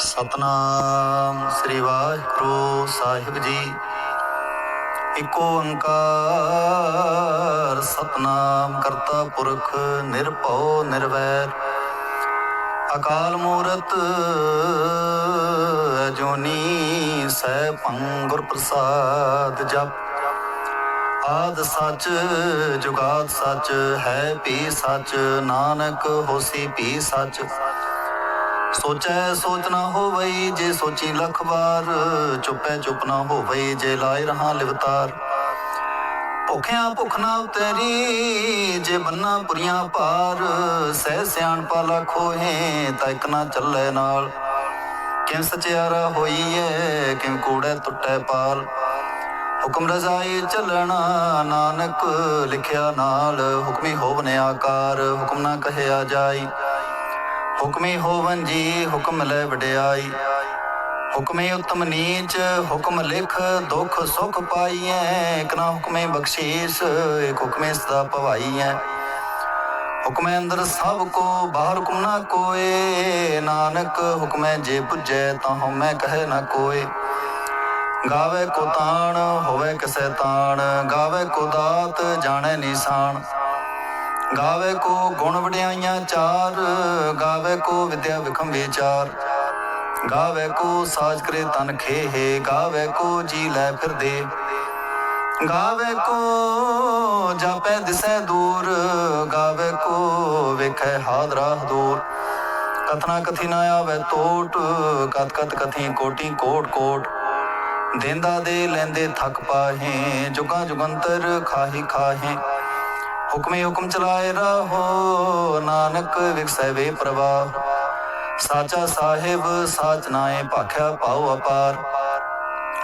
ਸਤਨਾਮ ਸ੍ਰੀ ਵਾਹਿਗੁਰੂ ਸਾਹਿਬ ਜੀ। ਇਕ ਓੰਕਾਰ, ਸਤਨਾਮ ਕਰਤਾ ਪੁਰਖ, ਨਿਰਭਉ, ਨਿਰਵੈਰ। ਅਕਾਲ ਮੂਰਤ ਅਜੂਨੀ ਸੈਭੰ ਗੁਰ ਪ੍ਰਸਾਦ ਜਪ। ਆਦ ਸੱਚ, ਜੁਗਾਦ ਸੱਚ, ਹੈ ਪੀ ਸੱਚ, ਨਾਨਕ ਹੋਸੀ ਪੀ ਸੱਚ। ਸੋਚੈ ਸੋਚ ਨਾ ਹੋਵਈ, ਜੇ ਸੋਚੀ ਲੱਖ ਵਾਰ। ਚੁੱਪੈ ਚੁੱਪ ਨਾ ਹੋਵਈ, ਜੇ ਲਾਇ ਰਹਾ ਲਿਵਤਾਰ। ਭੁਖਿਆ ਭੁਖ ਨਾ ਉਤਰੀ, ਜੇ ਬੰਨਾ ਪੁਰੀਆਂ ਪਾਰ ਸਹਿ ਸਿਆਣ ਪਾਲਾ ਖੋਹੇ, ਤਾਂ ਇੱਕ ਨਾ ਚੱਲੇ ਨਾਲ। ਕਿੰ ਸਚਿਆਰਾ ਹੋਈਐ ਕਿੰ ਕੂੜੈ ਟੁੱਟੈ ਪਾਲ। ਹੁਕਮ ਰਜ਼ਾਈ ਚੱਲਣਾ, ਨਾਨਕ ਲਿਖਿਆ ਨਾਲ। ਹੁਕਮੀ ਹੋਵਨੇ ਆਕਾਰ, ਹੁਕਮ ਨਾ ਕਹਿਆ ਜਾਈ। ਹੁਕਮੇ ਹੋਵਨ ਜੀ, ਹੁਕਮ ਲੈ ਵਡਿਆਈ। ਹੁਕਮੇ ਉਤਮ ਨੀਚ, ਹੁਕਮ ਲਿਖ, ਦੁਖ ਸੁਖ ਪਾਈਐ। ਇਕ ਨਾ ਹੁਕਮੇ ਬਖਸ਼ੀਸ, ਇਕ ਹੁਕਮੇ ਸਦਾ ਭਵਾਈਐ। ਹੁਕਮੇ ਅੰਦਰ ਸਭ ਕੋ, ਬਾਹਰ ਹੁਕਮ ਨਾ ਕੋਏ। ਨਾਨਕ ਹੁਕਮੈ ਜੇ ਪੁੱਜੈ, ਤਾਂ ਹਉਮੈ ਕਹੈ ਨਾ ਕੋਏ। ਗਾਵੇ ਕੋ ਤਾਣ, ਹੋਵੇ ਕਿਸੈ ਤਾਣ। ਗਾਵੇ ਕੋ ਦਾਤ, ਜਾਣੈ ਨਿਸ਼ਾਨ। ਗਾਵੇ ਕੋ ਗੁਣ ਵਡਿਆਈਆਂ ਚਾਰ, ਗਾਵੇ ਕੋ ਵਿਦਿਆ ਵਿਖਮ ਵਿਚਾਰ। ਗਾਵੇ ਕੋ ਸਾਜ ਕਰੇ ਤਨ ਖੇਹੇ, ਗਾਵੇ ਕੋ ਜੀ ਲੈ ਫਿਰਦੇ ਗਾਵੇ ਕੋ ਜਾਪੈ ਦਿਸੈ ਦੂਰ, ਗਾਵੇ ਕੋ ਵੇਖੈ ਹਾਦਰਾ ਦੂਰ। ਕਥਨਾ ਕਥੀ ਨਾ ਆਵੇ ਟੋਟ ਕਤ ਕਤ ਕਥੀ ਕੋਟੀ ਕੋਟ ਕੋਟ। ਦੇਂਦਾ ਦੇ ਲੈਂਦੇ ਥੱਕ ਪਾਹੇ, ਜੁਗਾ ਜੁਗੰਤਰ ਖਾਹੀ ਖਾਹੇ। ਹੁਕਮੇ ਹੁਕਮ ਚਲਾਏ ਰਹੋ ਨਾਨਕ ਵਿਖਸੈ ਵੇ ਪ੍ਰਵਾਹ ਸਾਚਾ ਸਾਹਿਬ, ਸਾਚ ਨਾਏ ਭਾਖਿਆ ਪਾਉ ਅਪਾਰ।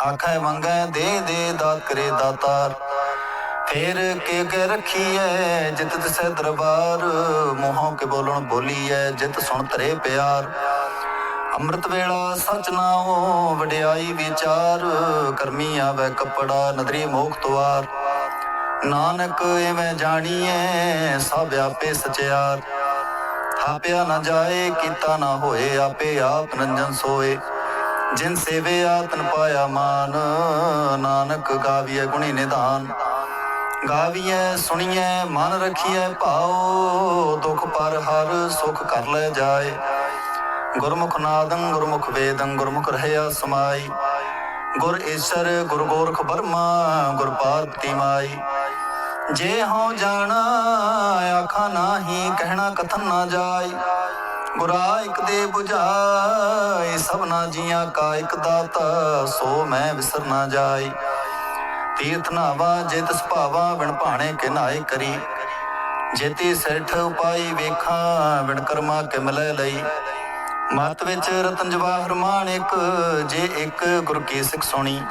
ਆਖੈ ਮੰਗੈ ਦੇ ਦੇ ਦਾਤ ਕਰੇ ਦਾਤਾਰ। ਫੇਰ ਕੇ ਕੇ ਰਖੀਐ ਜਿਤ ਤਿਸੈ ਦਰਬਾਰ। ਮੋਹੋਂ ਕੇ ਬੋਲਣ ਬੋਲੀਐ ਜਿਤ ਸੁਣ ਤਰੇ ਪਿਆਰ। ਅੰਮ੍ਰਿਤ ਵੇਲਾ ਸਚ ਨਾਉ ਵਡਿਆਈ ਵਿਚਾਰ। ਕਰਮੀ ਆਵੇ ਕਪੜਾ ਨਦਰੀ ਮੋਖ ਤੁਆਰ ਨਾਨਕ ਐਵੇਂ ਜਾਣੀਐ, ਸਭ ਆਪੇ ਸਚਿਆਰ। ਥਾਪਿਆ ਨਾ ਜਾਏ, ਕੀਤਾ ਨਾ ਹੋਏ, ਆਪੇ ਆਪ ਨੰਜਨ ਸੋਏ। ਜਿਨ ਸੇਵੇ ਤਨ ਪਾਇਆ ਮਾਨ, ਨਾਨਕ ਗਾਵੀਐ ਗੁਣੀ ਨਿਧਾਨ। ਗਾਵੀਐ, ਸੁਣੀਐ, ਮਨ ਰਖੀਐ, ਭਾਉ, ਦੁਖ ਪਰ ਹਰ ਸੁਖ ਕਰ ਲੈ ਜਾਏ। ਗੁਰਮੁਖ ਨਾਦੰ, ਗੁਰਮੁਖ ਵੇਦੰ, ਗੁਰਮੁਖ ਰਹਿਆ ਸਮਾਈ। ਗੁਰ ਈਸ਼ਰ, ਗੁਰ ਗੋਰਖ ਬਰਮਾ ਗੁਰ ਪਾਰਬਤੀ ਮਾਈ। ਜੇ ਹਉ ਜਾਣਾ, ਆਖਾ ਨਾਹੀ, ਕਹਿਣਾ ਕਥਨ ਨਾ ਜਾਈ। ਗੁਰਾ ਇਕ ਦੇ 부ਝਾਈ ਸਭਨਾ ਜੀਆਂ ਕਾ ਇਕ ਦਾਤਾ, ਸੋ ਮੈਂ ਵਿਸਰ ਨਾ ਜਾਈ। ਤੀਰਥ ਨਾਵਾ ਜੇ ਤਿਸ ਭਾਵਾ ਬਿਨ ਭਾਣੇ ਕੇ ਕਰੀ। ਜੇਤੀ ਸੈਠ ਉਪਾਈ ਵੇਖਾਂ, ਬਿਨ ਕਰਮਾ ਕੇ ਲਈ। ਮਤ ਵਿੱਚ ਰਤਨ ਜਵਾਹਰ ਮਾਣਿਕ ਜੇ ਇੱਕ ਗੁਰ ਕੀ ਸਿੱਖ ਸੁਣੀ।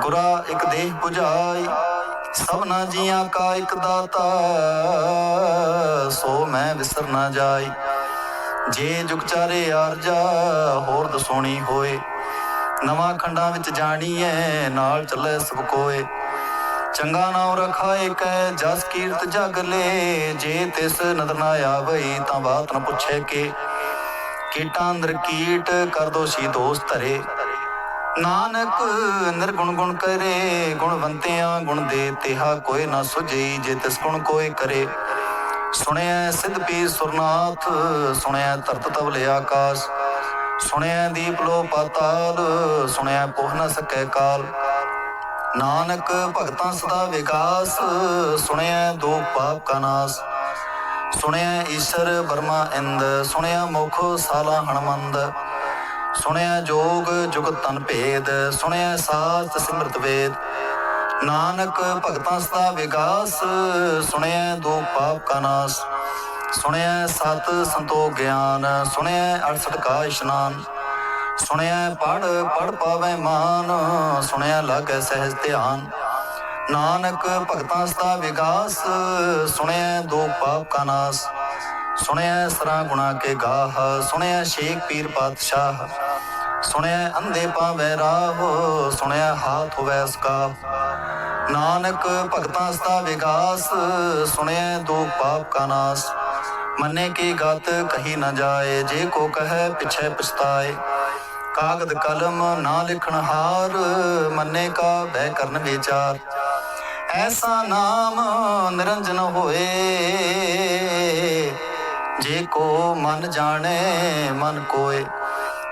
ਗੁਰਾ ਇੱਕ ਦੇਹ 부ਝਾਈ ਸਭਨਾ ਜੀਆਂ ਕਾ ਇੱਕ ਦਾਤਾ, ਸੋ ਮੈਂ ਵਿਸਰ ਨਾ ਜਾਈ ਜੇ ਜੁਗ ਆਰਜਾ ਹੋਰ ਦਸੋਣੀ ਹੋਏ। ਨਵਾਂ ਖੰਡਾਂ ਵਿੱਚ ਜਾਣੀਐ, ਨਾਲ ਚੱਲੇ ਸਭ ਕੋਏ। ਚੰਗਾ ਨਾਮ ਰਖਾਏ ਕੈ, ਜਸ ਕੀਰਤ ਜਗ ਲੇ। ਜੇ ਤਿਸ ਨਦਰ ਨਾ ਆਵਈ, ਤਾਂ ਬਾਤ ਨ ਪੁੱਛੇ ਕੇ। ਕੀਟਾਂ ਅੰਦਰ ਕੀਟ, ਕਰ ਦੋਸ਼ੀ ਦੋਸਤ ਧਰੇ। ਨਾਨਕ ਨਿਰਗੁਣ ਗੁਣ ਕਰੇ ਗੁਣਵੰਤਿਆਂ ਗੁਣ ਦੇ ਤਿਹਾ ਕੋਈ ਨਾ ਸੁਝਈ ਜੇ ਤਿਸ ਗੁਣ ਕੋਈ ਕਰੇ। ਸੁਣਿਆ ਸਿੱਧ ਪੀ ਸੁਰਨਾਥ ਸੁਣਿਆ ਧਰਤ ਤਵਲੇ ਆਕਾਸ਼। ਸੁਣਿਆ ਦੀਪ ਲੋ ਪਾਤਾਲ ਸੁਣਿਆ ਪੋਹ ਨ ਸਕੈ ਕਾਲ। ਨਾਨਕ ਭਗਤਾਂ ਸਦਾ ਵਿਕਾਸ ਸੁਣਿਆ ਦੋ ਪਾਪ ਕਾ ਨਾਸ। ਸੁਣਿਆ ਈਸ਼ਰ ਬਰਮਾ ਇੰਦ ਸੁਣਿਆ ਮੁਖ ਸਾਲਾ ਹਣਮੰਦ। ਸੁਣਿਆ ਜੋਗ ਜੁਗ ਤਨ ਭੇਦ, ਸੁਣਿਆ ਸਾਚ ਸਿਮਰਤ ਵੇਦ। ਨਾਨਕ ਭਗਤਾਂ ਸਦਾ ਵਿਗਾਸ, ਸੁਣਿਆ ਦੋ ਪਾਪ ਕਾ ਨਾਸ। ਸੁਣਿਆ ਸਤ ਸੰਤੋਖ ਗਿਆਨ, ਸੁਣਿਆ 68 ਕਾ ਇਸ਼ਨਾਨ। ਸੁਣਿਆ ਪੜ ਪੜ ਪਾਵੇ ਮਾਨ, ਸੁਣਿਆ ਲਾਗੈ ਸਹਿਜ ਧਿਆਨ। ਨਾਨਕ ਭਗਤਾਂ ਸਦਾ ਵਿਗਾਸ, ਸੁਣਿਆ ਦੋ ਪਾਪ ਕਾ ਨਾਸ। ਸੁਣਿਆ ਸਰਾ ਗੁਣਾ ਕੇ ਗਾਹ, ਸੁਣਿਆ ਸ਼ੇਖ ਪੀਰ ਪਾਤਸ਼ਾਹ। ਸੁਣਿਆ ਅੰਧੇ ਪਾਵੇ ਰਾਹ, ਸੁਣਿਆ ਹਾਥ ਹੋਵੇ ਸਕਾ ਨਾਨਕ ਭਗਤਾਂ ਸਦਾ ਵਿਗਾਸ, ਸੁਣਿਆ ਦੋ ਪਾਪ ਕਾ ਨਾਸ। ਮੰਨੇ ਕੀ ਗਤ ਕਹੀ ਨਾ ਜਾਏ, ਜੇ ਕੋ ਕਹੈ ਪਿਛੈ ਪਛਤਾਏ। ਕਾਗਦ ਕਲਮ ਨਾ ਲਿਖਣ ਹਾਰ, ਮੰਨੇ ਕਾ ਬਹਿ ਕਰਨ ਵਿਚਾਰ। ਐਸਾ ਨਾਮ ਨਿਰੰਜਨ ਹੋਏ, ਜੇ ਕੋ ਮਨ ਜਾਣੇ ਮਨ ਕੋਏ।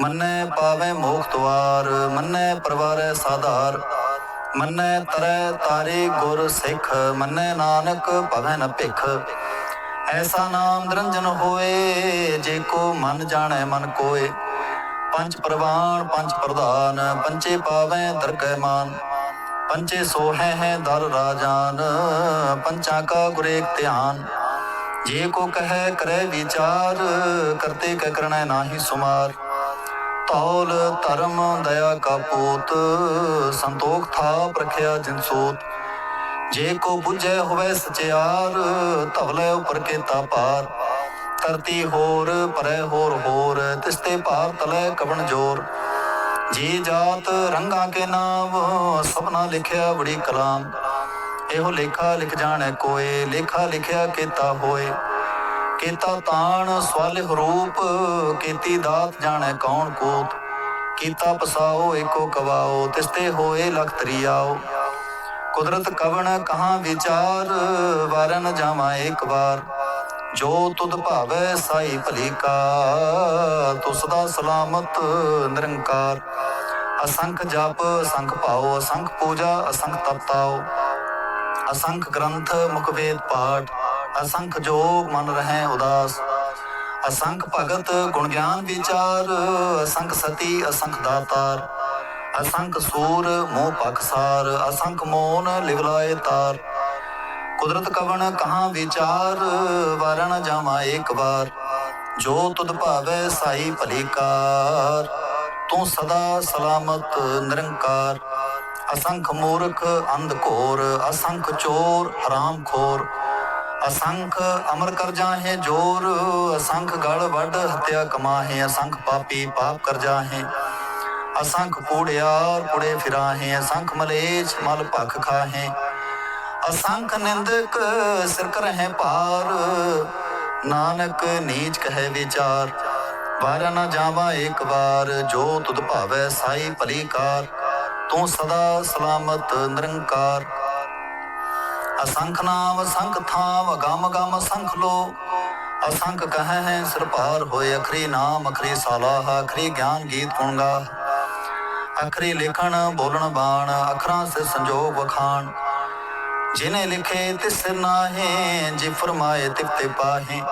ਮੰਨੈ ਪਾਵੇ ਮੋਖ ਦੁਆਰ ਮੰਨੈ ਪਰਵਾਰੈ ਸਾਧਾਰ। ਮੰਨੈ ਤਰੈ ਤਾਰੇ ਗੁਰ ਸਿੱਖ, ਮੰਨੈ ਨਾਨਕ ਭਵੈ ਨ ਭਿਖ। ਐਸਾ ਨਾਮ ਨਿਰੰਜਨ ਹੋਏ, ਜੇ ਕੋ ਮਨ ਜਾਣੈ ਮਨ ਕੋਏ। ਪੰਜ ਪ੍ਰਵਾਨ, ਪੰਜ ਪ੍ਰਧਾਨ ਪੰਚੇ ਪਾਵੈ ਦਰਗਹਿ ਮਾਨ। ਪੰਚੇ ਸੋਹੈ ਹੈ ਦਰ ਰਾਜਾਨ, ਪੰਚਾ ਕਾ ਗੁਰੇਕ ਧਿਆਨ। ਜੇ ਕੋ ਕਹੈ ਕਰੈ ਵਿਚਾਰ, ਕਰਤੇ ਕ ਕਰਣੈ ਨਾਹੀ ਸੁਮਾਰ। ਤੌਲ ਧਰਮ ਦਇਆ ਕਾ ਪੂਤ, ਸੰਤੋਖ ਥਾ ਪ੍ਰਖਿਆ ਜਿਨ ਸੂਤ। ਜੇ ਕੋ 부ਝੈ ਹੋਵੇ ਸਚਿਆਰ ਧਵਲੇ ਉਪਰ ਕੇਤਾ ਪਾਰ ਧਰਤੀ ਹੋਰ ਪਰੈ ਹੋਰ ਹੋਰ ਤਿਸਤੇ ਭਾਰ ਤਲੇ ਕਵਣ ਜੋਰ। ਜੀ ਜਾਤ ਰੰਗਾਂ ਕੇ ਨਾਮ, ਸਭਨਾ ਲਿਖਿਆ ਬੜੀ ਕਲਾਮ। ਇਹੋ ਲੇਖਾ ਲਿਖ ਜਾਣੈ ਕੋਏ, ਲੇਖਾ ਲਿਖਿਆ ਕੀਤਾ ਹੋਏ। ਕੀਤਾ ਤਾਣ, ਸਵਾਲ ਰੂਪ, ਕੀਤੀ ਦਾਤ ਜਾਣੈ ਕੌਣ ਕੋਤ। ਕੀਤਾ ਪਸਾਓ, ਏਕੋ ਕਵਾਓ, ਤਿਸਤੇ ਹੋਏ ਲਖ ਤਰੀਆਓ। ਕੁਦਰਤ ਕਵਣ ਕਹਾ ਵਿਚਾਰ, ਵਾਰਨ ਜਾਵਾਂ ਇੱਕ ਵਾਰ। ਜੋ ਤੁਧ ਭਾਵੈ ਸਾਈ ਭਲੀ ਕਾ ਤੂੰ ਸਦਾ ਸਲਾਮਤ ਨਿਰੰਕਾਰ। ਅਸੰਖ ਜਪ, ਅਸੰਖ ਭਾਉ, ਅਸੰਖ ਪੂਜਾ, ਅਸੰਖ ਤਪਤਾਉ। ਅਸੰਖ ਗ੍ਰੰਥ ਮੁਖ ਵੇਦ ਪਾਠ। ਅਸੰਖ ਜੋਗ ਮਨ ਰਹੇ ਉਦਾਸ, ਅਸੰਖ ਭਗਤ ਗੁਣ ਗਿਆਨ ਵਿਚਾਰ, ਅਸੰਖ ਸਤੀ, ਅਸੰਖ ਦਾਤਾਰ, ਅਸੰਖ ਸੂਰ ਮੋਹ ਪਖਸਾਰ ਅਸੰਖ ਮੋਨ ਲਿਵਲਾਏ ਤਾਰ। ਕੁਦਰਤ ਕਵਣ ਕਹਾਂ ਵਿਚਾਰ, ਵਾਰਣ ਜਾਵਾਂ ਇੱਕ ਵਾਰ, ਜੋ ਤੁਧ ਭਾਵੈ ਸਾਈ ਭਲੀ ਤੂੰ ਸਦਾ ਸਲਾਮਤ ਨਿਰੰਕਾਰ, ਅਸੰਖ ਮੂਰਖ ਅੰਧ ਘੋਰ, ਅਸੰਖ ਚੋਰ ਹਰਾਮ ਖੋਰ। ਅਸੰਖ ਅਮਰ ਕਰ ਜਾਹੇ ਜੋਰ, ਅਸੰਖ ਗਲ ਵੱਡ ਹਤਿਆ ਕਮਾਹੇ, ਅਸੰਖ ਪਾਪੀ ਪਾਪ ਕਰ ਜਾਹੇ। ਅਸੰਖ ਕੂੜਿਆਰ ਕੁੜੇ ਫਿਰਾਹੇ, ਅਸੰਖ ਮਲੇਛ ਮਲ ਭਖ ਖਾਹੇ। ਅਸੰਖ ਨਿੰਦਕ ਸਿਰ ਕਰਹਿ ਭਾਰ, ਨਾਨਕ ਨੀਚ ਕਹੈ ਵਿਚਾਰ। ਵਾਰ ਨਾ ਜਾਵਾ ਇੱਕ ਵਾਰ, ਜੋ ਤੁਧ ਭਾਵੈ ਸਾਈ ਭਲੀ ਕਾਰ। ਤੂੰ ਸਦਾ ਸਲਾਮਤ ਨਿਰੰਕਾਰ। ਅਸੰਖ ਨਾਮ, ਅਸੰਖ ਥਾਮ ਗਮ ਗਮ ਅਸੰਖ ਲੋ ਅਸੰਖ ਕਹੈ ਹੈ, ਸਿਰ ਭਾਰ ਹੋਏ, ਅਖਰੀ ਨਾਮ, ਅਖਰੀ ਸਾਲਾਹ, ਅਖਰੀ ਗਿਆਨ ਗੀਤ ਗੁਣਗਾ ਅਖਰੀ ਲਿਖਣ, ਬੋਲਣ ਬਾਣ, ਅਖਰਾਂ ਸੇ ਸੰਜੋਗ ਵਖਾਣ। ਜਿਨੇ ਲਿਖੇ ਤਿਸ ਨਾਹੇ, ਜੇ ਫਰਮਾਏ ਤਿਪਤੇ ਪਾਹੇ।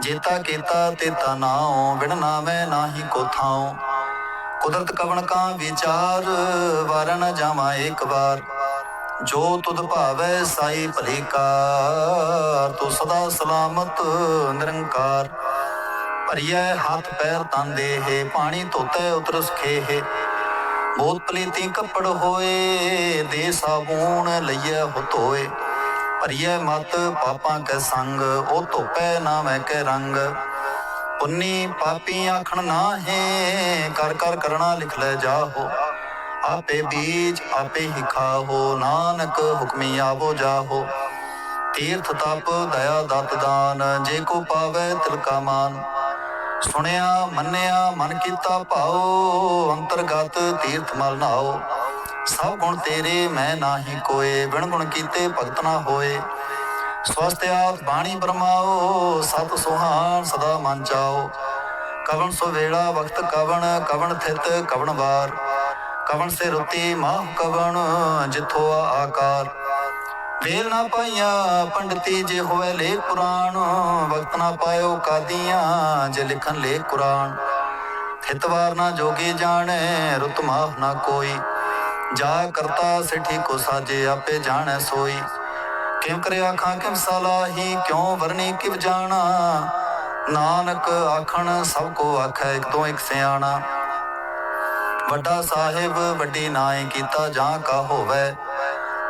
ਜੇਤਾ ਕੀਤਾ ਤੇਤਾ ਨਾਉ ਵਿਣ ਨਾਵੇਂ ਨਾਹੀ ਕੋ ਥਾਉ। ਕੁਦਰਤ ਕਵਣ ਕਾ ਵਿਚਾਰ ਵਾਰਨ ਜਾਵਾਂ ਇੱਕ ਵਾਰ। ਜੋ ਤੁਧ ਭਾਵੈ ਸਾਈ ਭਲੀ ਕਾਰ, ਤੂੰ ਸਦਾ ਸਲਾਮਤ, ਨਿਰੰਕਾਰ। ਭਰੀਐ ਹੱਥ ਪੈਰ ਤਨ ਦੇਹ, ਪਾਣੀ ਧੋਤੇ ਉਤਰ ਸਖੇਹ ਬੋਧ ਪਲੀਤੀ ਕੱਪੜ ਹੋਏ, ਦੇ ਸਾਬੂਣ ਲਈਐ ਹੁਤੋਏ। ਭਰੀਐ ਮਤ ਪਾਪਾਂ ਕੈ ਸੰਗ, ਉਹ ਧੋਪੈ ਨਾ ਮੈਂ ਕੈ ਰੰਗ। ਪੁੰਨੀ ਪਾਪੀ ਆਖਣ ਨਾਹੇ, ਕਰ ਕਰ ਕਰਣਾ ਲਿਖ ਲੈ ਜਾਹੋ। ਆਪੇ ਬੀਜ ਆਪੇ ਹੀ ਖਾਹੋ। ਨਾਨਕ ਹੁਕਮੀ ਆਵੋ ਜਾਹੋ। ਤੀਰਥ ਤਪ, ਦਇਆ ਦਤ ਦਾਨ, ਜੇ ਕੋ ਪਾਵੇ ਤਿਲ ਕਾ ਮਾਨ। ਸੁਣਿਆ, ਮੰਨਿਆ, ਮਨ ਕੀਤਾ ਭਾਉ, ਅੰਤਰਗਤ ਤੀਰਥ ਮਲ ਨਾਓ ਸਭ ਗੁਣ ਤੇਰੇ, ਮੈਂ ਨਾਹੀ ਕੋਏ, ਬਿਨ ਗੁਣ ਕੀਤੇ ਭਗਤ ਨਾ ਹੋਏ। ਸਵਸਤ ਆਤ ਬਾਣੀ ਬਰਮਾਓ ਸਤ ਸੁਹਾਨ ਸਦਾ ਮਨ ਚਾਓ ਕਵਣ ਸੋ ਵੇਲਾ, ਵਕਤ ਕਵਣ ਕਵਣ ਥਿਤ ਕਵਣ ਵਾਰ। ਕਵਣ ਸੇ ਰੁਤੀ ਮਾਹ ਕਵਣ ਜਿਥੋ ਆਕਾਰ। ਵੇਲ ਨਾ ਪਾਈਆਂ ਪੰਡਤੀ ਜੇ ਹੋਵੇ ਲੇ ਪੁਰਾਣ ਵਕਤ ਨਾ ਪਾਇਓ ਕਾਦੀਆਂ ਜੇ ਲਿਖਨ ਲੇ ਕੁਰਾਨ। ਥਿਤਵਾਰ ਨਾ ਜੋਗੀ ਜਾਣੈ, ਰੁਤ ਮਾਹ ਨਾ ਕੋਈ। ਜਾ ਕਰਤਾ ਸਿਠੀ ਕੋ ਸਾਜੇ, ਆਪੇ ਜਾਣੈ ਸੋਈ। ਕਿਉ ਕਰੇ ਆਖਾਂ ਕਿਵ ਸਲਾਹੀ, ਕਿਉ ਵਰਣੀ ਕਿਵ ਜਾਣਾ। ਨਾਨਕ ਆਖਣ, ਸਭ ਕੋ ਆਖੈ, ਇੱਕ ਤੋਂ ਇੱਕ ਸਿਆਣਾ। ਵੱਡਾ ਸਾਹਿਬ, ਵੱਡੀ ਨਾਏ ਕੀਤਾ ਜਾਂ ਕਾ ਹੋਵੇ।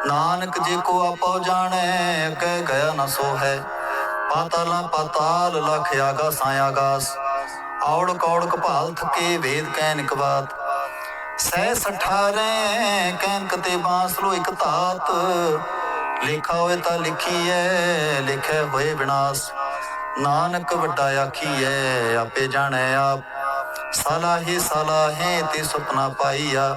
ਨਾਨਕ ਜੀ ਕੋ ਆਪੋ ਜਾਣੈ ਅੱਗੇ ਗਿਆ ਨ ਸੋ ਹੈ ਪਾਤਾਲਾਂ ਪਾਤਾਲ, ਲਖ ਆਗਾਸਾਂ ਆਗਾਸ। ਔੜ ਕੌੜ ਕਪਾਲ ਥਕੇ, ਵੇਦ ਕਹਿ ਨਿਕਵਾਤ ਸਹਿ ਸਠਾਰੇ ਕੈਨਕ ਤੇ ਬਾਂਸਲੋ ਇਕ ਧਾਤ। ਲਿਖਾ ਹੋਏ ਤਾਂ ਲਿਖੀਐ, ਲਿਖੇ ਹੋਏ ਵਿਨਾਸ਼ ਨਾਨਕ ਵੱਡਾ ਆਖੀਐ, ਆਪੇ ਜਾਣੈ ਆਪ। ਸਲਾਹੀ ਸਲਾਹੇ ਤੇ ਸੁਪਨਾ ਪਾਈਆ।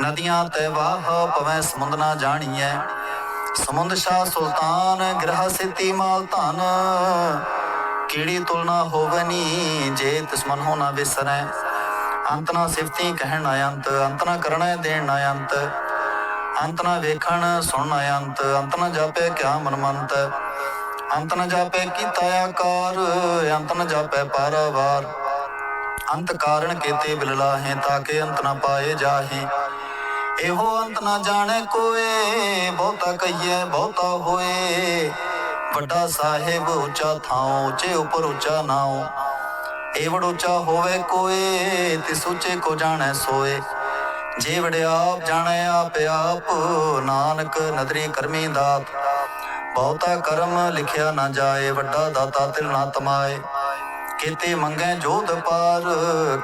ਨਦੀਆਂ ਤੇ ਵਾਹ ਪਵੈ ਸਮੁੰਦ ਨਾ ਜਾਣੀਐ। ਸਮੁੰਦ ਸ਼ਾਹ ਸੁਲਤਾਨ, ਗ੍ਰਹ ਸਿਤੀ ਮਾਲ ਧਨ। ਕੀੜੀ ਤੁਲਨਾ ਹੋਵਨੀ ਜੇ ਤਿਸ ਹੋ ਨਾ ਵਿਸਰੈ। ਅੰਤ ਨਾ ਸਿਫਤੀ ਕਹਿਣ ਨਾ ਅੰਤ ਅੰਤ ਨਾ ਕਰਣਾ ਦੇਣ ਨਾ ਅੰਤ। ਅੰਤ ਨਾ ਵੇਖਣ ਸੁਣਨ ਨਾ ਅੰਤ ਅੰਤ ਨਾ ਜਾਪੇ ਕਿਆ ਮਨ ਮੰਤ ਅੰਤ ਨਾ ਜਾਪੇ ਕੀਤਾ ਆਕਾਰ, ਅੰਤ ਨ ਜਾਪੇ ਪਾਰਾਵਾਰ ਅੰਤ ਕਾਰਨ ਕੀਤੇ ਬਿਲਲਾਹੇ ਤਾਂ ਕਿ ਅੰਤ ਨ ਪਾਏ ਜਾਹੇ। ਇਹੋ ਅੰਤ ਨ ਜਾਣੇ ਕੋਏ, ਬਹੁਤਾ ਕਹੀਏ, ਬਹੁਤਾ ਹੋਏ। ਵੱਡਾ ਸਾਹਿਬ ਉੱਚਾ ਥਾਂ ਉੱਚੇ ਉੱਪਰ ਉੱਚਾ ਨਾਉ। ਏਵੜ ਉੱਚਾ ਹੋਵੇ ਕੋਏ, ਤਿਸ ਉੱਚੇ ਕੋ ਜਾਣੈ ਸੋਏ। ਜੇ ਵਡਿਆਪ ਜਾਣੈ ਆਪ ਆਪ, ਨਾਨਕ ਨਦਰੀ ਕਰਮੀ ਦਾਤ। ਬਹੁਤਾ ਕਰਮ ਲਿਖਿਆ ਨਾ ਜਾਏ, ਵੱਡਾ ਦਾਤਾ ਤਿਲ ਨਾ ਤਮਾਏ। ਕੀਤੇ ਮੰਗੈ ਜੋਧ ਪਾਰ,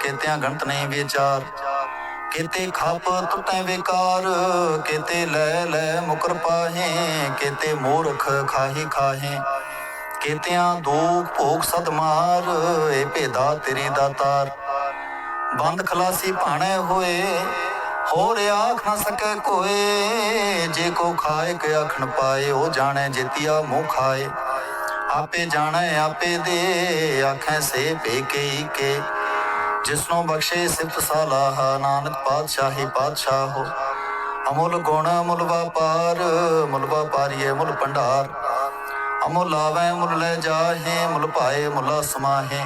ਕੀਤਿਆਂ ਗਣਤ ਨਹੀਂ ਵਿਚਾਰ। ਕੀਤੇ ਖੱਪ ਟੁੱਟੈ ਵਿਕਾਰ, ਕੀਤੇ ਲੈ ਲੈ ਮੁਕਰ ਪਾਹੇ, ਕੀਤੇ ਮੂਰਖ ਖਾਹੀ ਖਾਹੇ। ਕੀਤਿਆਂ ਦੁਖ ਭੋਗ ਸਦ ਮਾਰ, ਏ ਭੇਦਾ ਤੇਰੀ ਦਾਤਾਰ ਬੰਦ ਖਲਾਸੀ ਭਾਣੇ ਹੋਏ, ਹੋਰ ਆਖ ਨਾ ਸਕੈ ਕੋਏ। ਜੇ ਕੋ ਖਾਏ, ਕੇ ਆਖਣ ਪਾਏ, ਉਹ ਜਾਣੈ ਜਿਤਿਆ ਮੂੰਹ ਖਾਏ। ਆਪੇ ਜਾਣੈ, ਆਪੇ ਦੇ ਆਖੈ ਸੇ ਪੇ ਕੇ ਜਿਸਨੋ ਬਖਸ਼ੇ ਸਿਫਤ ਸਲਾਹ, ਨਾਨਕ ਪਾਤਸ਼ਾਹੀ ਪਾਤਸ਼ਾਹੋ ਅਮੁੱਲ ਗੁਣ, ਅਮੁੱਲ ਵਪਾਰ ਮੁੱਲ ਵਪਾਰੀਏ ਮੁੱਲ ਭੰਡਾਰ। ਅਮੁੱਲ ਆਵੈ ਮੁੱਲ ਲੈ ਜਾਹੇ ਮੁੱਲ ਭਾਏ ਮੁੱਲ ਸਮਾਹੇ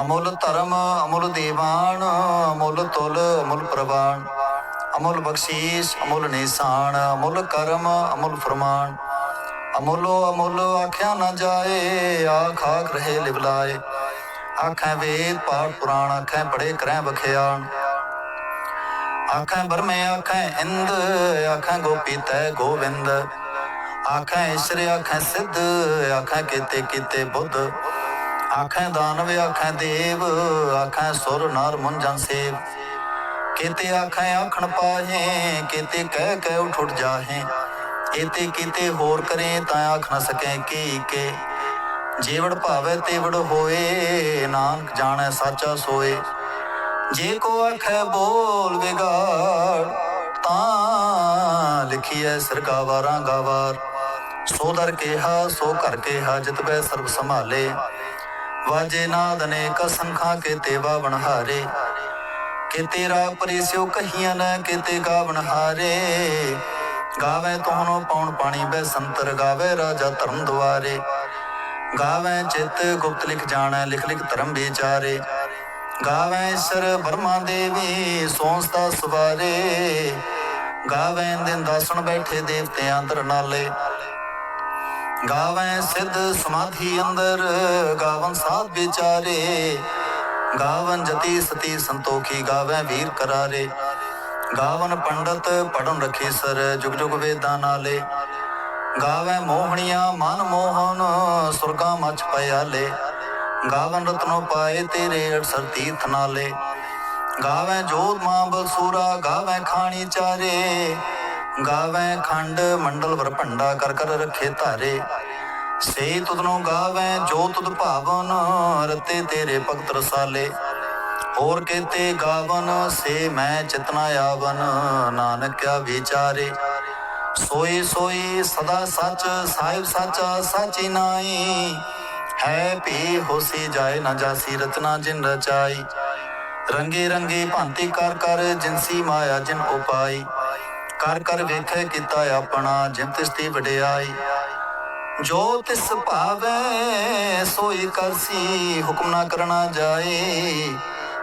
ਅਮੁੱਲ ਧਰਮ, ਅਮੁੱਲ ਦੀਵਾਨ, ਅਮੁੱਲ ਤੁਲ, ਅਮੁੱਲ ਪ੍ਰਵਾਨ। ਅਮੁੱਲ ਬਖਸ਼ੀਸ਼, ਅਮੁੱਲ ਨਿਸ਼ਾਨ, ਅਮੁੱਲ ਕਰਮ, ਅਮੁੱਲ ਫਰਮਾਨ। ਅਮੁੱਲੋ, ਅਮੁੱਲ ਆਖਿਆ ਨਾ ਜਾਏ, ਆਖ ਆਖ ਰਹੇ ਲਿਬਲਾਏ ਆਖੈ ਵੇਦ ਪਾਠ ਪੁਰਾਣ, ਆਖੈ ਬੜੇ ਕਰੈ ਬਖਿਆਣ ਆਖੈ ਬਰਮੇ, ਆਖੈ ਇੰਦ, ਆਖੈ ਗੋਪੀ ਤੈ ਗੋਵਿੰਦ। ਆਖੈ ਈਸ਼ਰ, ਆਖੈ ਸਿੱਧ, ਆਖੈ ਕੀਤੇ ਕੀਤੇ ਬੁੱਧ। ਆਖੈ ਦਾਨਵ, ਆਖੈ ਦੇਵ, ਆਖੈ ਸੁਰ ਨਰ ਮੁੰਜਨ ਸੇਵ। ਕੀਤੇ ਆਖੈ ਆਖਣ ਪਾਹੇ, ਕੀਤੇ ਕਹਿ ਕਹਿ ਉਠ ਉਠ ਜਾਹੇ। ਇਤੇ ਕਿਤੇ ਹੋਰ ਕਰੇ ਤਾਂ ਆਖ ਨਾ ਸਕੈ ਕੀ ਕੇ ਜੀਵੜ ਭਾਵੇ ਤੇਵੜ ਹੋਏ, ਨਾਨਕ ਜਾਣੈ ਸਾਚਾ ਸੋਏ। ਜੇ ਕੋ ਆਖੈ ਬੋਲ ਵਿਗਾੜ, ਤਾਂ ਲਿਖੀਐ ਸਰਗਾਵਾਰਾਂ ਗਾਵਾਰ। ਸੋ ਦਰ ਕੇਹਾ, ਸੋ ਘਰ ਕੇਹਾ, ਜਿਤ ਬੈ ਸਰਬ ਸੰਭਾਲੇ। ਵਾਜੇ ਨਾਦ ਅਨੇਕ ਸੰਖਾ ਕੇ ਤੇਵਾ ਬਣਹਾਰੇ। ਕਿਤੇ ਰਾ ਪਰਿਸਿਓ ਕਹੀਆਂ ਨਾ ਕਿਤੇ ਗਾਵਣ ਹਾਰੇ। ਗਾਵੇ ਤੋਹਨੋ ਪੌਣ ਪਾਣੀ ਬੈ ਸੰਤਰ ਗਾਵੇ ਰਾਜਾ ਧਰਮ ਦੁਆਰੇ। ਗਾਵੇ ਚਿਤ ਗੁਪਤ ਲਿਖ ਜਾਣੈ, ਲਿਖ ਲਿਖ ਧਰਮ ਵਿਚਾਰੇ। ਗਾਵੇ ਸਰ ਬਰਮਾ ਦੇਵੀ ਸੋਸਤਾ ਸਵਾਰੇ। ਗਾਵੇ ਦਿਨ ਦਾਸਣ ਬੈਠੇ ਦੇਵਤੇ ਅੰਦਰ ਨਾਲੇ। ਗਾਵੇ ਸਿੱਧ ਸਮਾਧੀ ਅੰਦਰ, ਗਾਵਨ ਸਾਧ ਵਿਚਾਰੇ। ਗਾਵਨ ਜਤੀ ਸਤੀ ਸੰਤੋਖੀ ਗਾਵੇ ਵੀਰ ਕਰਾਰੇ। ਗਾਵਨ ਪੰਡਤ ਪੜਨ ਰਖੇ ਸਰ, ਜੁਗ ਜੁਗ ਵੇਦਾਂ ਨਾਲੇ। ਗਾਵੇ ਮੋਹਣੀਆਂ ਮਨ ਮੋਹਨ, ਸੁਰਗਾ ਮਚ ਪਿਆਲੇ ਗਾਵਨ ਰਤਨੋ ਪਾਏ ਤੇਰੇ ਅੜਸਰ ਤੀਰਥ ਨਾਲੇ। ਗਾਵੇ ਜੋਤ ਮਾਂ ਬਸੂਰਾ ਗਾਵੇ ਖਾਣੀ ਚਾਰੇ। ਗਾਵੇ ਖੰਡ ਮੰਡਲ ਵਰ ਭੰਡਾ ਕਰ ਕਰ ਰਖੇ ਧਾਰੇ। ਸੇ ਤੁਧਨੋਂ ਗਾਵੇ, ਜੋ ਤੁਧ ਭਾਵਨ, ਰਤੇ ਤੇਰੇ ਭਗਤ ਰਸਾਲੇ। ਹੋਰ ਕੇਤੇ ਗਾਵਨ ਸੇ ਮੈਂ ਚਿਤਨਾ ਆਵਨ। ਨਾਨਕਿਆ ਵਿਚਾਰੇ, ਸੋਈ ਸੋਈ ਸਦਾ ਸੱਚ, ਸਾਹਿਬ ਸਾਚਾ, ਸਾਚੀ ਨਾਈ ਹੈ ਭੀ ਹੋਸੀ ਜਾਏ ਨਾ ਜਾਸੀ ਰਚਨਾ ਜਿਨ ਰਚਾਈ। ਰੰਗੇ ਰੰਗੇ ਭਾਂਤੀ ਕਰ ਕਰ ਜਿਨਸੀ ਮਾਇਆ ਜਿਨ ਉਪਾਈ। ਕਰ ਕਰ ਵੇਖੇ ਕੀਤਾ ਆਪਣਾ ਜਿਨ ਤਿਸ ਵਡਿਆਈ। ਜੋ ਤਿਸ ਭਾਵੇ ਸੋਈ ਕਰਸੀ, ਹੁਕਮ ਨਾ ਕਰਨਾ ਜਾਏ।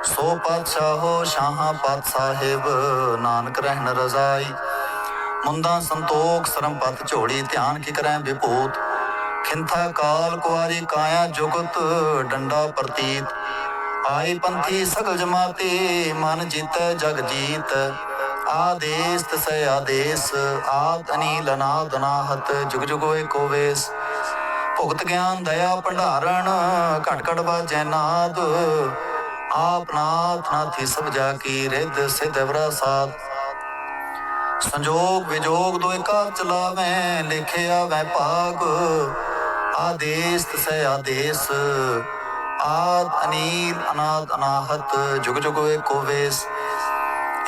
ਸੋ ਪਾਤਸ਼ਾਹੋ ਸ਼ਾਹਾਂ ਪਾਤ ਸਾਹਿਬ, ਨਾਨਕ ਰਹਿਣ ਰਜ਼ਾਈ। ਮੁੰਦਾ ਸੰਤੋਖ, ਸਰਮ ਪਤ ਝੋੜੀ ਧਿਆਨ ਕੀ ਕਰੈ ਵਿਭੂਤ। ਖਿੰਥਾ ਕਾਲ ਕੁਆਰੀ ਕਾਇਆ ਜੁਗਤ, ਡੰਡਾ ਪ੍ਰਤੀਤ। ਆਏ ਪੰਥੀ ਸਗਲ ਜਮਾਤੇ, ਮਨ ਜੀਤੈ ਜਗ ਜੀਤ। ਆਦੇਸ ਤਸੈ ਆਦੇਸ, ਆਦ ਅਨੀਲ ਅਨਾਦ ਅਨਾਹਤ ਜੁਗ ਜੁਗ ਏਕੋ ਵੇਸ ਭੁਗਤ ਗਿਆਨ ਦਇਆ ਭੰਡਾਰਣ, ਘਟ ਘਟ ਬਾਜੈ ਨਾਦ। ਆਪ ਨਾਥ ਨਾਥੀ ਸਭ ਜਾ ਕੀ ਰਿੱਧ ਸਿਧ ਵਰਾ ਸੰਜੋਗ ਵਿਜੋਗ ਦੋਇ ਚਲਾਵੇਂ ਲਿਖਿਆ ਵੈ ਭਾਗ। ਆਦੇਸ ਤਸੈ ਆਦੇਸ, ਆਦ ਅਨੀਲ ਅਨਾਦ ਅਨਾਹਤ, ਜੁਗ ਜੁਗ ਏਕੋ ਵੇਸ।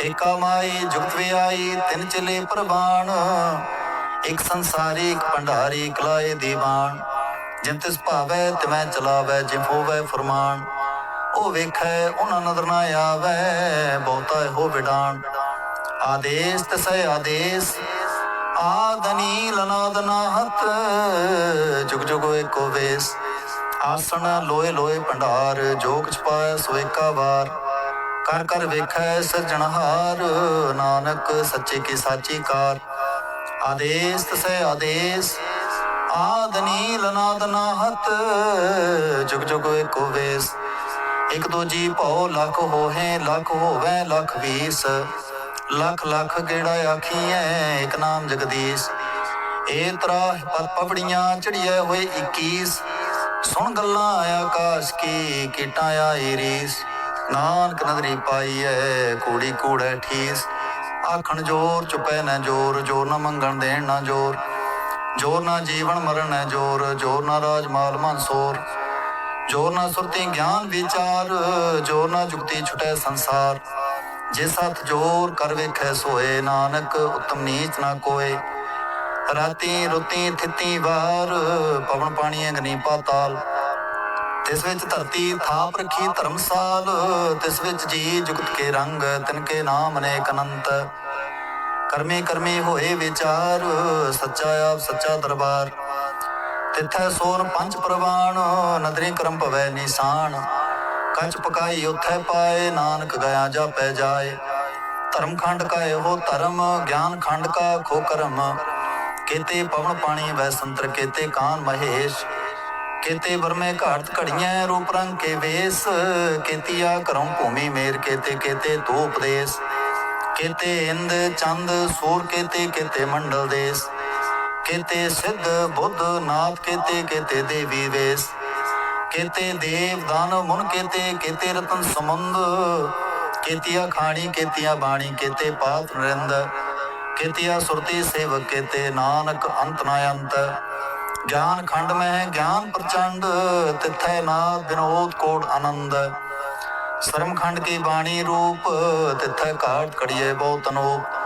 ਏਕਾ ਮਾਈ ਜੁਗਤ ਵਿਆਈ ਤਿੰਨ ਚਲੇ ਪ੍ਰਵਾਨ। ਇਕ ਸੰਸਾਰੀ, ਇੱਕ ਭੰਡਾਰੀ ਕਲਾਏ ਦੀਵਾਨ। ਜਿਨ ਤਿਸ ਭਾਵੈ, ਤਿਵੈ ਚਲਾਵੈ ਜਿ ਹੋਵੈ ਫਰਮਾਨ। ਉਹ ਵੇਖੈ, ਉਹਨਾਂ ਨਦਰ ਨਾ ਆਵੈ, ਬਹੁਤਾ ਹੋ ਵਿਡਾਨ ਆਦੇਸ ਤਸੈ ਆਦੇਸ ਆਦਨੀ ਲਨਾਦ ਨਾਹਤ ਜੁਗ ਜੁਗ ਏਕੋ ਵੇਸ। ਆਸਣ ਲੋਏ ਲੋਏ ਭੰਡਾਰ ਜੋ ਕੁਛ ਪਾਇਆ ਸੋ ਏਕਾ ਵਾਰ। ਕਰ ਕਰ ਵੇਖੈ ਸਜਣਹਾਰ ਨਾਨਕ ਸੱਚੇ ਕੀ ਸਾਚੀ ਕਾਰ। ਆਦੇਸ ਤਸੈ ਆਦੇਸ ਆਦਨੀ ਲਨਾਦ ਨਾਹਤ ਜੁਗ ਜੁਗ ਏਕੋ ਵੇਸ। ਇਕ ਦੂਜੀ ਜੀ ਭਉ ਲੱਖ ਹੋਹੇ, ਲੱਖ ਹੋਵੇ, ਲੱਖ ਵੀਸ। ਲੱਖ ਲੱਖ ਗੇੜਾ ਆਖੀਐ, ਇਕ ਨਾਮ ਜਗਦੀਸ਼। ਏ ਤਰਾ ਪਤ ਪਪੜੀਆਂ ਚੜੀਐ ਹੋਏ 21 ਸੁਣ ਗੱਲਾਂ ਆਕਾਸ਼ ਕੀ, ਕੀਟਾਂ ਆਈ ਰੀਸ। ਨਾਨਕ ਨਦਰੀ ਪਾਈਐ, ਕੂੜੀ ਕੂੜੈ ਠੀਸ। ਆਖਣ ਜੋਰ ਚੁਪੈ ਨਾ ਜੋਰ ਜੋਰ ਨਾ ਮੰਗਣ ਦੇਣ ਨਾ ਜੋਰ। ਜੋਰ ਨਾ ਜੀਵਨ ਮਰਨ ਹੈ ਜੋਰ ਜੋਰ ਨਾ ਰਾਜ ਮਾਲ ਮਨਸੋਰ ਜੋਰ ਨਾ ਸੁਰਤੀ ਗਿਆਨ ਵਿਚਾਰ ਜੋਰ ਨਾ ਜੁਗਤੀ ਛੁਟੈ ਸੰਸਾਰ। ਜਿਸ ਹੱਥ ਜੋਰ ਕਰ ਵੇਖੈ ਸੋਏ, ਨਾਨਕ ਉਤਮ ਨੀਚ ਨਾ ਕੋਏ। ਰਾਤੀ ਰੁਤੀ ਥਿਤੀ ਵਾਰ, ਪਵਨ ਪਾਣੀ ਅਗਨੀ ਪਾਤਾਲ। ਤਿਸ ਵਿੱਚ ਧਰਤੀ ਥਾਪ ਰੱਖੀ ਧਰਮਸਾਲ, ਤਿਸ ਵਿੱਚ ਜੀ ਜੁਗਤ ਕੇ ਰੰਗ, ਤਿਨ ਕੇ ਨਾਮ ਅਨੇਕ ਅਨੰਤ। ਕਰਮੇ ਕਰਮੇ ਹੋਏ ਵਿਚਾਰ, ਸੱਚਾ ਆਪ ਸੱਚਾ ਦਰਬਾਰ। ਤਿੱਥੈ ਸੋਨ ਪੰਜ ਪ੍ਰਵਾਨ, ਨਦਰੀ ਕਰਮ ਭਵੈ ਨਿਸ਼ਾਨ। ਕੰਚ ਪਕਾਈ ਉਥੈ ਪਾਏ, ਨਾਨਕ ਗਿਆ ਜਾਪੈ ਜਾਏ। ਧਰਮ ਖੰਡ ਕਾ ਇਹੋ ਧਰਮ, ਗਿਆਨ ਖੰਡ ਕਾ ਖੋ ਕਰਮ। ਕੇਤੇ ਪਵਨ ਪਾਣੀ ਵੈ ਸੰਤਰ, ਕੇਤੇ ਕਾਨ ਮਹੇਸ਼। ਕੇਤੇ ਵਰਮੇ ਘਾਟ ਘੜੀਆਂ ਰੂਪ ਰੰਗ ਕੇ ਵੇਸ। ਕੇਤੀਆ ਕਰਮ ਭੂਮੀ ਮੇਰ, ਕੇਤੇ ਕੇਤੇ ਤੂ ਉਪਦੇਸ਼ ਕੇਤੇ ਇੰਦ ਚੰਦ, ਸੂਰ ਕੇਤੇ ਕੇਤੇ ਮੰਡਲ ਦੇਸ। ਕੇਤੇ ਸਿੱਧ ਬੁੱਧ ਨਾਥ, ਕੇਤੇ ਕੇਤੇ ਦੇਵੀ ਵੇਸ। ਕੇਤੇ ਦੇਵ ਦਾਨ ਮੁਨ, ਕੇਤੇ ਕੇਤੇ ਰਤਨ ਸਮੁੰਦ ਕੇਤੀਆ ਖਾਣੀ, ਕੇਤੀਆ ਬਾਣੀ, ਕੇਤੇ ਪਾਤ ਨਰਿੰਦ ਕੇਤੀਆ ਸੁਰਤੀ ਸੇਵਕ, ਕੇਤੇ ਨਾਨਕ ਅੰਤ ਨਾ ਅੰਤ। ਗਿਆਨ ਖੰਡ ਮੈਂ, ਗਿਆਨ ਪ੍ਰਚੰਡ, ਤਿਥੈ ਨਾਦ ਬਿਨੋਦ ਕੋਟ ਆਨੰਦ। ਸਰਮ ਖੰਡ ਕੀ ਬਾਣੀ ਰੂਪ, ਤਿਥੈ ਘਾਟ ਕੜੀਏ ਬਹੁਤ ਅਨੂਪ।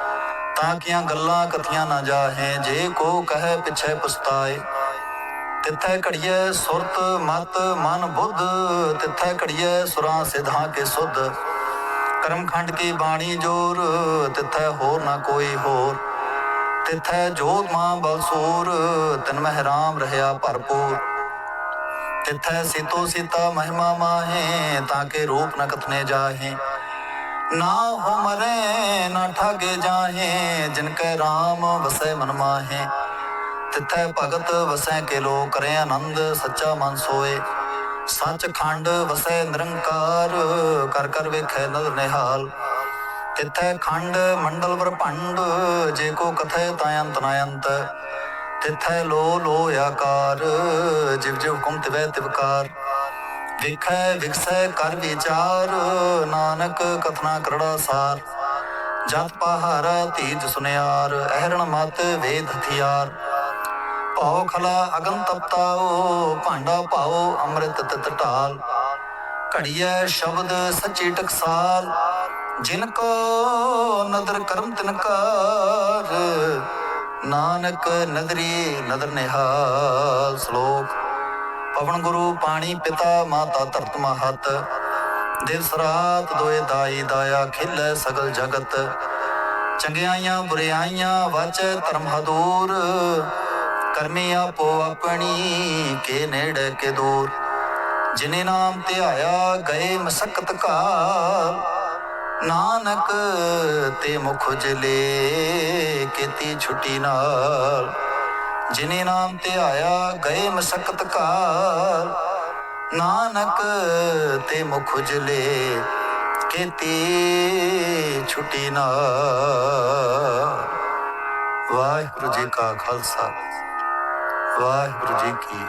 ਤਾਂ ਕੀਆਂ ਗੱਲਾਂ ਕਥੀਆਂ ਨਾ ਜਾਹੇ, ਜੇ ਕੋ ਕਹੇ ਪਿਛੇ ਪਛਤਾਏ ਤਿੱਥੈ ਘੜੀਏ ਸੁਰਤ, ਮਤ, ਮਨ, ਬੁੱਧ, ਤਿੱਥੈ ਘੜੀਏ ਸੁਰਾਂ ਸਿਧਾਂ ਕੇ ਸੁਧ। ਕਰਮ ਖੰਡ ਕੀ ਬਾਣੀ ਜੋਰ, ਤਿੱਥੈ ਹੋਰ ਨਾ ਕੋਈ ਹੋਰ। ਤਿੱਥੈ ਜੋਤ ਮਾਂ ਬਲਸੂਰ ਤਨ ਮਹਿਰਾਮ ਰਹਿਆ ਭਰਪੂਰ। ਤਿੱਥੈ ਸੀਤੋ ਸੀਤਾ ਮਹਿਮਾ ਮਾਹੇ, ਤਾਂ ਕੇ ਰੂਪ ਨ ਕਥਨੇ ਜਾਹੇ। ਨਾ ਹੋ ਮਰੇ ਨਾ ਠਾਗੇ ਜਾਹੇ, ਜਿਨ ਕੈ ਰਾਮ ਵਸੈ ਮਨ ਮਾਹੇ। ਤਿੱਥੈ ਭਗਤ ਵਸੈ ਕੇ ਲੋ ਕਰੇ ਆਨੰਦ, ਸੱਚਾ ਮਨ ਸੋਏ। ਸੱਚ ਖੰਡ ਵਸੈ ਨਿਰੰਕਾਰ, ਕਰ ਕਰ ਵੇਖੈ ਨਦਰ ਨਿਹਾਲ। ਤਿਥੈ ਖੰਡ ਮੰਡਲ ਬ੍ਰਹਮੰਡ ਜੇ ਕੋ ਕਥੈ ਤਾਂ ਅੰਤ ਨਾ ਅੰਤ। ਤਿੱਥੈ ਲੋ ਲੋ ਆਕਾਰ ਜਿਵ ਜਿਵ ਹੁਕਮ ਤਿਵੈ ਤਿਵਕਾਰ। ਵਿਖੈ ਵਿਖਸੈ, ਕਰ ਵਿਚਾਰ, ਨਾਨਕ ਕਥਨਾ ਕਰੜਾ ਸਾਰ। ਜਤ ਪਹਾਰਾ ਤੀਜ ਸੁਨਿਆਰ, ਅਹਰਣ ਮਤ ਵੇਦ ਹਥਿਆਰ। ਭਉ ਖਲਾ ਅਗਨ ਤਪਤਾਓ ਭਾਂਡਾ ਭਾਓ ਅੰਮ੍ਰਿਤ ਤਤ ਢਾਲ। ਘੜੀਐ ਸ਼ਬਦ ਸੱਚੀ ਟਕਸਾਲ, ਜਿਨ ਕੋ ਨਦਰ ਕਰਮ ਤਿਨਕਾਰ ਨਾਨਕ ਨਦਰੀ ਨਦਰ ਨਿਹਾਲ, ਸ਼ਲੋਕ। ਪਵਨ ਗੁਰੂ, ਪਾਣੀ ਪਿਤਾ, ਮਾਤਾ ਧਰਤ ਮਹਤ। ਦਿਵਸ ਰਾਤ ਦੋਏ ਦਾਈ ਦਾਇਆ ਖਿਲੈ ਸਗਲ ਜਗਤ। ਚੰਗਿਆਈਆਂ, ਬੁਰਿਆਈਆਂ ਵਾਚੈ ਧਰਮ ਹਦੂਰ। ਕਰਮੀ ਆਪੋ ਆਪਣੀ, ਕੇ ਨੇੜੇ ਕੇ ਦੂਰ। ਜਿਨੇ ਨਾਮ ਧਿਆਇਆ, ਗਏ ਮਸਕਤ ਕਾਲ ਨਾਨਕ ਤੇ ਮੁਖ ਜਲੇ, ਕੀਤੀ ਛੁੱਟੀ ਨਾਲ। ਜਿਨੇ ਨਾਮ ਧਿਆਇਆ ਗਏ ਮਸਕਤ ਕਾਲ ਨਾਨਕ ਤੇ ਮੁਖ ਉਜਲੇ, ਕੀਤੀ ਛੁਟੀ ਨਾ ਵਾਹਿਗੁਰੂ ਜੀ ਕਾ ਖਾਲਸਾ, ਵਾਹਿਗੁਰੂ ਜੀ ਕੀ